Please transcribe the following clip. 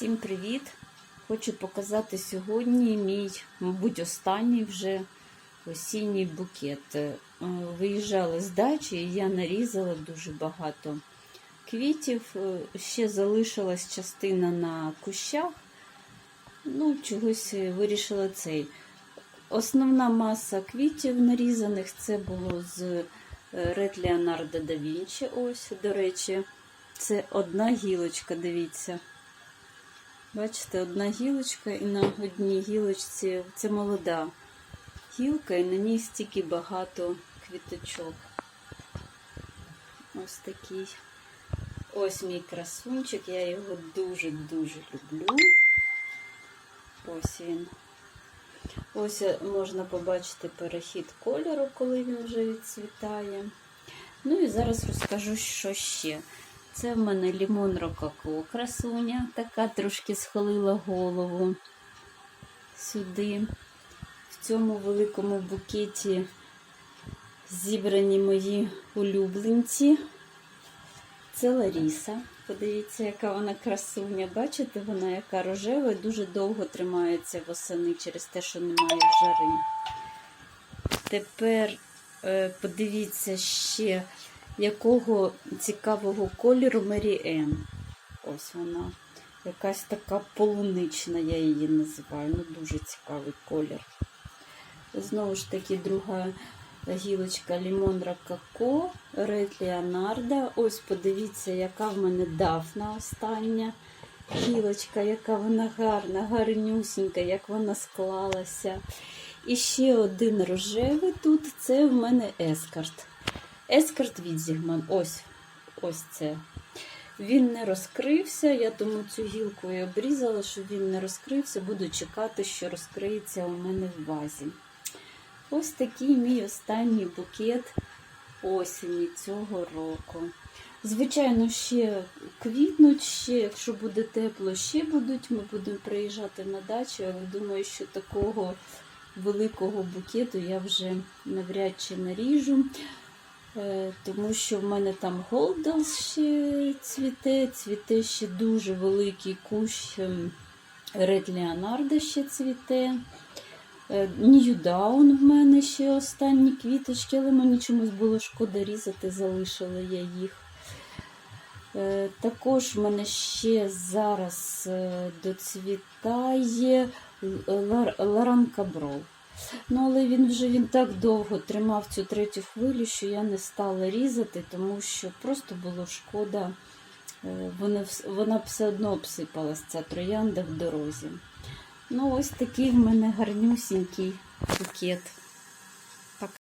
Всім привіт! Хочу показати сьогодні мій, мабуть, останній вже осінній букет. Е, Виїжджали з дачі, і я нарізала дуже багато квітів. Е, Ще залишилась частина на кущах. Ну, чогось вирішила цей. Основна маса квітів нарізаних це було з е, Ред Леонардо да Вінчі. Ось, до речі, це одна гілочка, дивіться. Бачите, одна гілочка, і на одній гілочці це молода гілка, і на ній стільки багато квіточок. Ось такий. Ось мій красунчик, я його дуже-дуже люблю. Ось він. Ось можна побачити перехід кольору, коли він вже відцвітає. Ну і зараз розкажу, що ще. Це в мене лімон рококо, красуня, така трошки схилила голову сюди. В цьому великому букеті зібрані мої улюбленці. Це Ларіса. Подивіться, яка вона красуня. Бачите, вона яка рожева і дуже довго тримається восени через те, що немає жари. Тепер е, подивіться ще, якого цікавого кольору Мері. Ось вона. Якась така полунична, я її називаю. Ну, дуже цікавий колір. Знову ж таки, друга гілочка Лімон Рококо, Ред Леонардо. Ось подивіться, яка в мене дафна остання гілочка, яка вона гарна, гарнюсінька, як вона склалася. І ще один рожевий тут це в мене ескарт. Ескарт Відзігман. Ось ось це. Він не розкрився, я тому цю гілку і обрізала, щоб він не розкрився. Буду чекати, що розкриється у мене в вазі. Ось такий мій останній букет осені цього року. Звичайно, ще квітнуть, ще, якщо буде тепло, ще будуть. Ми будемо приїжджати на дачу, але думаю, що такого великого букету я вже навряд чи наріжу. Е, Тому що в мене там голдал ще цвіте, цвіте ще дуже великий кущ Ред Леонардо ще цвіте. Ньюдаун в мене ще останні квіточки, але мені чомусь було шкода різати, залишила я їх. Е, Також в мене ще зараз е, доцвітає Ларан Каброл. Ну, але він вже він так довго тримав цю третю хвилю, що я не стала різати, тому що просто було шкода, е, вона, вона все одно обсипалась, ця троянда в дорозі. Ну, ось такий в мене гарнюсінький букет.